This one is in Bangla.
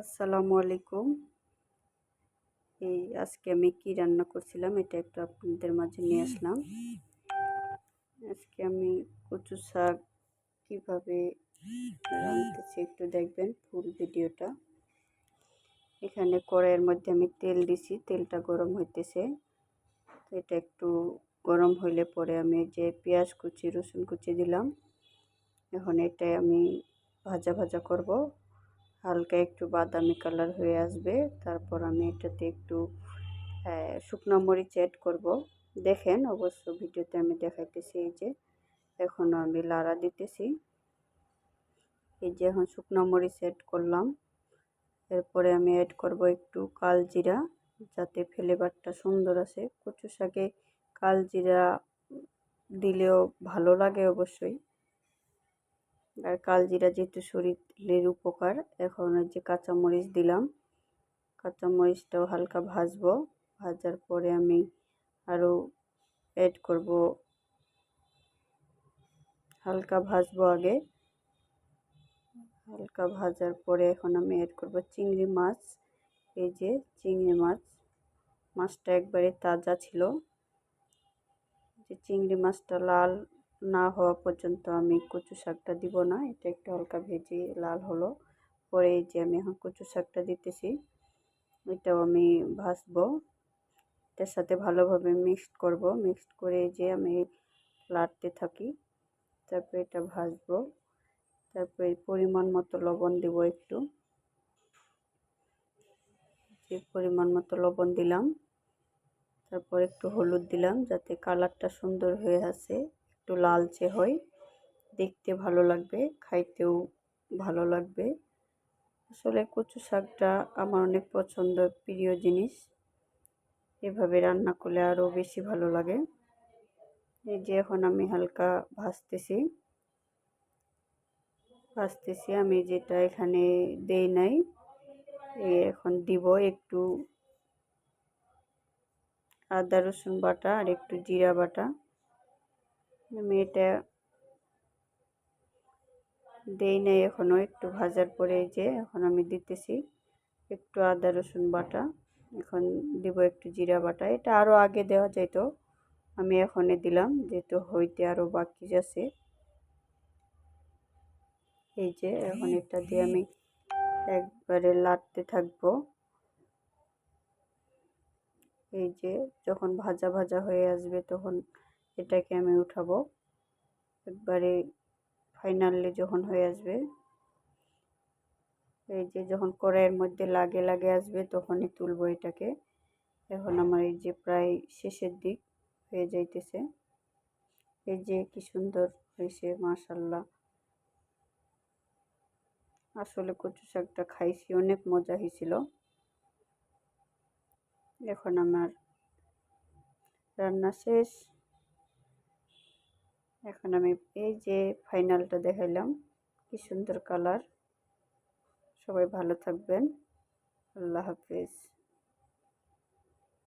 আসসালামু আলাইকুম। এই আজকে আমি কি রান্না করছিলাম এটা একটু আপনাদের মাঝে নিয়ে আসলাম। আজকে আমি কচু শাক কীভাবে রাঁধতেছি একটু দেখবেন ফুল ভিডিওটা। এখানে কড়াইয়ের মধ্যে আমি তেল দিছি, তেলটা গরম হইতেছে। এটা একটু গরম হইলে পরে আমি যে পেঁয়াজ কুচি, রসুন কুচি দিলাম। এখন এটা আমি ভাজা ভাজা করব। হালকা একটু বাদামি কালার হয়ে আসবে। তারপর আমি এটাতে একটু শুকনো মরিচ অ্যাড করব। দেখেন অবশ্য ভিডিওতে আমি দেখাইতেছি এই যে, এখন আমি লাড়া দিতেছি। এই যে এখন শুকনো মরিচ অ্যাড করলাম। এরপরে আমি অ্যাড করব একটু কালজিরা, যাতে ফ্লেভারটা সুন্দর আসে। কচু শাকে কালজিরা দিলেও ভালো লাগে অবশ্যই। আর কালজিরা যেহেতু শরীরের উপকার, এখন যে কাঁচামরিচ দিলাম। কাঁচামরিচটাও হালকা ভাজবো। ভাজার পরে আমি আরও অ্যাড করব। হালকা ভাজবো আগে। হালকা ভাজার পরে এখন আমি অ্যাড করব চিংড়ি মাছ। এই যে চিংড়ি মাছ। মাছটা একবারে তাজা ছিল। যে চিংড়ি মাছটা লাল না হওয়া পর্যন্ত আমি কচু শাকটা দিব না। এটা একটু হালকা ভেজে লাল হলো। পরে যে আমি এখন কচু শাকটা দিতেছি, এটাও আমি ভাজবো। এটার সাথে ভালোভাবে মিক্সড করব। মিক্সড করে যে আমি লাড়তে থাকি। তারপরে এটা ভাজবো। তারপরে পরিমাণ মতো লবণ দিব একটু। যে পরিমাণ মতো লবণ দিলাম। তারপর একটু হলুদ দিলাম যাতে কালারটা সুন্দর হয়ে আসে। একটু লালচে হয়। দেখতে ভালো লাগবে, খাইতেও ভালো লাগবে। আসলে কচু শাকটা আমার অনেক পছন্দ, প্রিয় জিনিস। এভাবে রান্না করলে আরও বেশি ভালো লাগে। এই যে এখন আমি হালকা ভাজতেছি। ভাজতেছি, আমি যেটা এখানে দেই নাই এখন দিব একটু আদা রসুন বাটা আর একটু জিরা বাটা। আমি এটা দেই নাই এখনও একটু ভাজার পরে যে এখন আমি দিতেছি একটু আদা, রসুন বাটা, এখন দিব একটু জিরা বাটা। এটা আরও আগে দেওয়া যেত আমি এখনই দিলাম, যেহেতু হইতে আরও বাকি আছে। এই যে এখন এটা দিয়ে আমি একবারে লাটতে থাকব। এই যে যখন ভাজা ভাজা হয়ে আসবে তখন এটাকে আমি উঠাবো। একবারে ফাইনালি যখন হয়ে আসবে, এই যে যখন কড়াইয়ের মধ্যে লাগে লাগে আসবে তখনই তুলবো এটাকে। এখন আমার এই যে প্রায় শেষের দিক হয়ে যাইতেছে। এই যে কি সুন্দর হয়েছে মাশাল্লাহ আসলে কচু শাকটা খাইছি, অনেক মজা হয়েছিল। এখন আমার রান্না শেষ। এখন আমি এই যে ফাইনালটা দেখাইলাম কি সুন্দর কালার। সবাই ভালো থাকবেন। আল্লাহ হাফিজ।